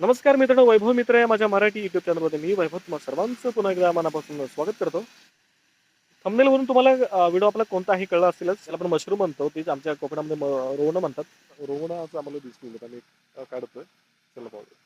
नमस्कार मित्रांनो वैभव मित्र या माझ्या मराठी युट्यूब चॅनलमध्ये मी वैभव तुम्हाला सर्वांचं पुन्हा एकदा मनापासून स्वागत करतो. थंबनेलवरून तुम्हाला व्हिडिओ आपला कोणताही कळला असेलच त्याला आपण मशरूम म्हणतो तेच आमच्या कोकणामध्ये म- रोवणं म्हणतात. रोवणं असं आम्हाला दिसली आम्ही अं, काढतोय. चला पाहूया.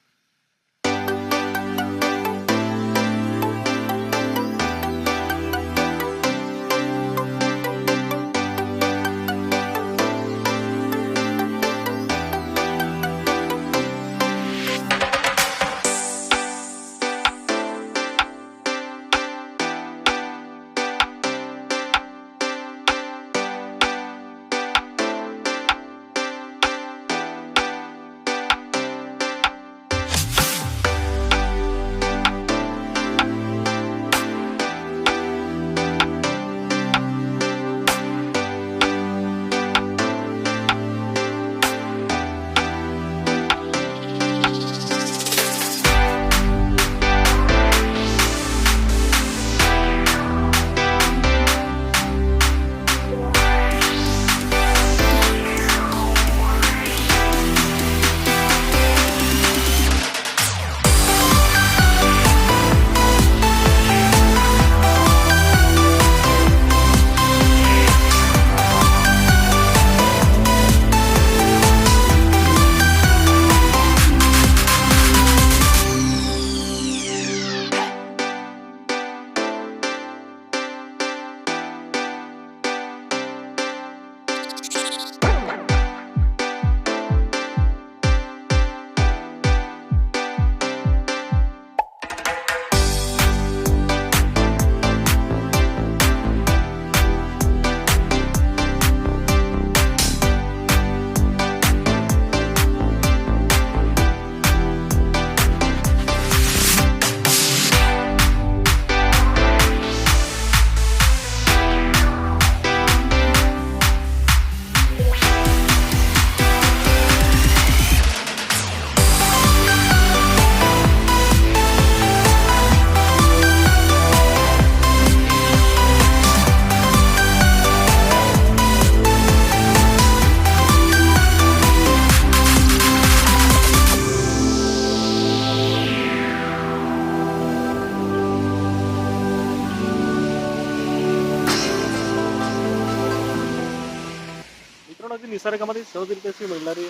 निसर्गामध्ये सहजरित्या अशी मिळणारी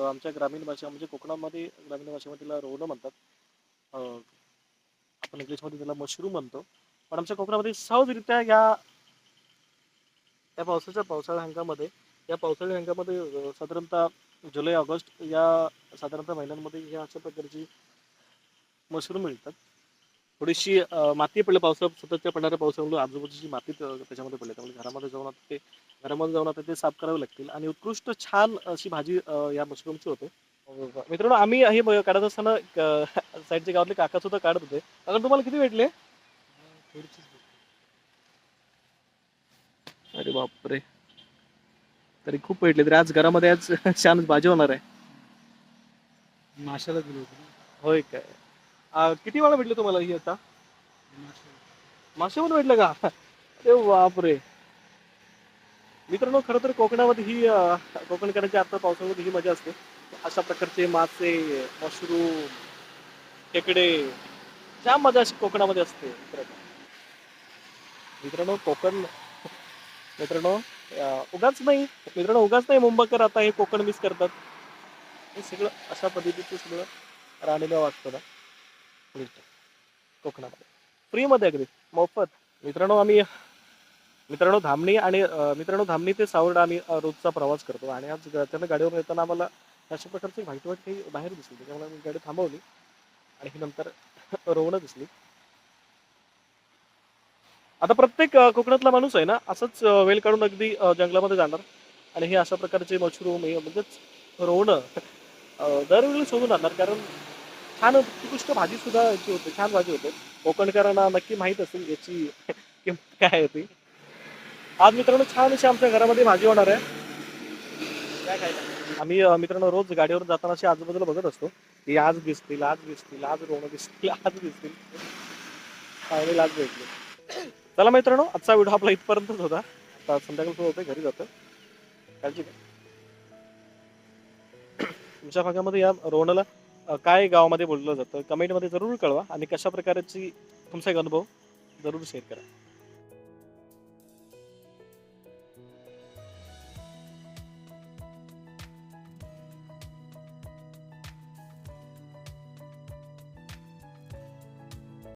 आमच्या ग्रामीण भाषा म्हणजे कोकणामध्ये ग्रामीण भाषेमध्ये तिला रोवणं म्हणतात. आपण इंग्लिशमध्ये त्याला मशरूम म्हणतो. पण आमच्या कोकणामध्ये सहजरित्या या या पावसाच्या पावसाळ्या हंगामध्ये या पावसाळी हंगामध्ये साधारणतः जुलै ऑगस्ट या साधारणतः महिन्यांमध्ये ह्या अशा प्रकारची मशरूम मिळतात. थोडीशी माती पडली पावसा सततच्या पडणाऱ्या पावसामुळे आजूबाजूची माती त्या- त्याच्यामध्ये पडली. त्यामुळे घरामध्ये जाऊन आता ते घरामध्ये जाऊन आता ते साफ करावे लागतील. आणि उत्कृष्ट छान अशी भाजी या मशरूमची होते. मित्रांनो आम्ही हे काढत असताना साईडच्या गावातले काका सुद्धा काढत होते. काका तुम्हाला किती भेटले? अरे बापरे. तरी खूप भेटले तरी आज घरामध्ये आज छान भाजी होणार आहे. माशाला दिली होती. होय काय? अं, किती वेळा भेटली तुम्हाला ही आता? माशाला. मासे भेटलं का? अरे बापरे. मित्रांनो खरं तर कोकणामध्ये ही अं, कोकणकरांच्या आता पावसामध्ये ही मजा असते. अशा प्रकारचे मासे मशरूम खेकडे जाम मजा अशी कोकणामध्ये असते. मित्रांनो मित्रांनो कोकण मित्रांनो अं, उगाच नाही. मित्रांनो उगाच नाही मुंबईकर आता हे कोकण मिस करतात. हे सगळं अशा पद्धतीचं सगळं राणीला वाटतं ना. कोकणामध्ये. फ्रीमध्ये अगदी. मोफत. मित्रांनो आम्ही मित्रांनो धामणी आणि मित्रांनो धामणी ते सावर्डा आम्ही रोजचा प्रवास करतो. आणि आज त्यांना त्यानं गाडीवर येताना आम्हाला अशा प्रकारची व्हाईट व्हाईट काही बाहेर दिसली. त्याच्यामुळे आम्ही गाडी थांबवली. आणि ही नंतर रोवणं दिसली. आता प्रत्येक कोकणातला माणूस आहे ना असंच वेल काढून अगदी जंगलामध्ये जाणार. आणि हे अशा प्रकारचे मशरूम हे म्हणजेच रोवणं दरवेळी शोधून आणणार. कारण छान उत्कृष्ट भाजी सुद्धा याची होते. छान भाजी होते. कोकणकरांना नक्की माहीत असेल याची किंमत काय होती. आज मित्रांनो छान अशी आमच्या घरामध्ये भाजी होणार आहे. काय खायला? आम्ही मित्रांनो रोज गाडीवर जाताना अशी आजूबाजूला बघत असतो. की आज दिसतील आज दिसतील आज रोवणं दिसतील आज दिसतील. फायनल आज भेटले. चला मित्रांनो आजचा व्हिडिओ आपला इथपर्यंतच होता. आता संध्याकाळ होते घरी जातो काळजी घ्या. तुमच्या भागामध्ये या रोवणाला अ, काय गावामध्ये बोललं जातं कमेंटमध्ये जरूर कळवा आणि कशा प्रकारची तुमचा एक अनुभव जरूर शेअर करा.